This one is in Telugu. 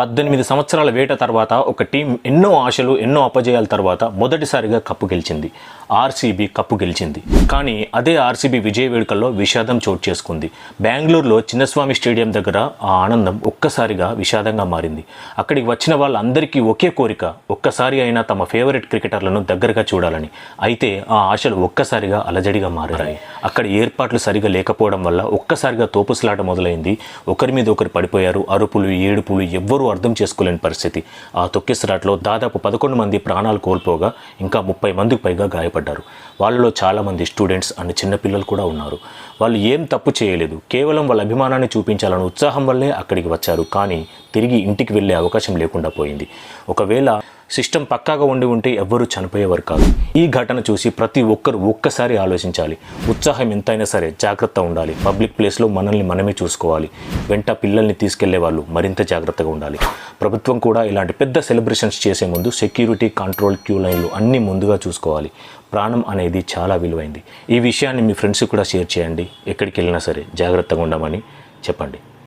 పద్దెనిమిది సంవత్సరాల వేట తర్వాత ఒక టీం ఎన్నో ఆశలు ఎన్నో అపజయాల తర్వాత మొదటిసారిగా కప్పు గెలిచింది. ఆర్సీబీ కప్పు గెలిచింది. కానీ అదే ఆర్సీబీ విజయ వేడుకల్లో విషాదం చోటు చేసుకుంది. బెంగళూరులో చిన్నస్వామి స్టేడియం దగ్గర ఆ ఆనందం ఒక్కసారిగా విషాదంగా మారింది. అక్కడికి వచ్చిన వాళ్ళందరికీ ఒకే కోరిక ఒక్కసారి అయినా తమ ఫేవరెట్ క్రికెటర్లను దగ్గరగా చూడాలని. అయితే ఆ ఆశలు ఒక్కసారిగా అలజడిగా మారాయి. అక్కడ ఏర్పాట్లు సరిగా లేకపోవడం వల్ల ఒక్కసారిగా తోపుసలాట మొదలైంది. ఒకరి మీద ఒకరు పడిపోయారు. అరుపులు ఏడుపులు ఎవ్వరూ అర్థం చేసుకోలేని పరిస్థితి. ఆ తొక్కిసరాట్లో దాదాపు పదకొండు మంది ప్రాణాలు కోల్పోగా ఇంకా ముప్పై మందికి పైగా గాయపడ్డారు. వాళ్ళలో చాలామంది స్టూడెంట్స్ అండ్ చిన్నపిల్లలు కూడా ఉన్నారు. వాళ్ళు ఏం తప్పు చేయలేదు. కేవలం వాళ్ళ అభిమానాన్ని చూపించాలని ఉత్సాహం వల్లే అక్కడికి వచ్చారు. కానీ తిరిగి ఇంటికి వెళ్ళే అవకాశం లేకుండా పోయింది. ఒకవేళ సిస్టమ్ పక్కాగా ఉండి ఉంటే ఎవ్వరూ చనిపోయేవారు కాదు. ఈ ఘటన చూసి ప్రతి ఒక్కరు ఒక్కసారి ఆలోచించాలి. ఉత్సాహం ఎంతైనా సరే జాగ్రత్త ఉండాలి. పబ్లిక్ ప్లేస్లో మనల్ని మనమే చూసుకోవాలి. వెంట పిల్లల్ని తీసుకెళ్ళే వాళ్ళు మరింత జాగ్రత్తగా ఉండాలి. ప్రభుత్వం కూడా ఇలాంటి పెద్ద సెలబ్రేషన్స్ చేసే ముందు సెక్యూరిటీ కంట్రోల్ క్యూ లైన్లు అన్నీ ముందుగా చూసుకోవాలి. ప్రాణం అనేది చాలా విలువైంది. ఈ విషయాన్ని మీ ఫ్రెండ్స్ కూడా షేర్ చేయండి. ఎక్కడికి వెళ్ళినా సరే జాగ్రత్తగా ఉండమని చెప్పండి.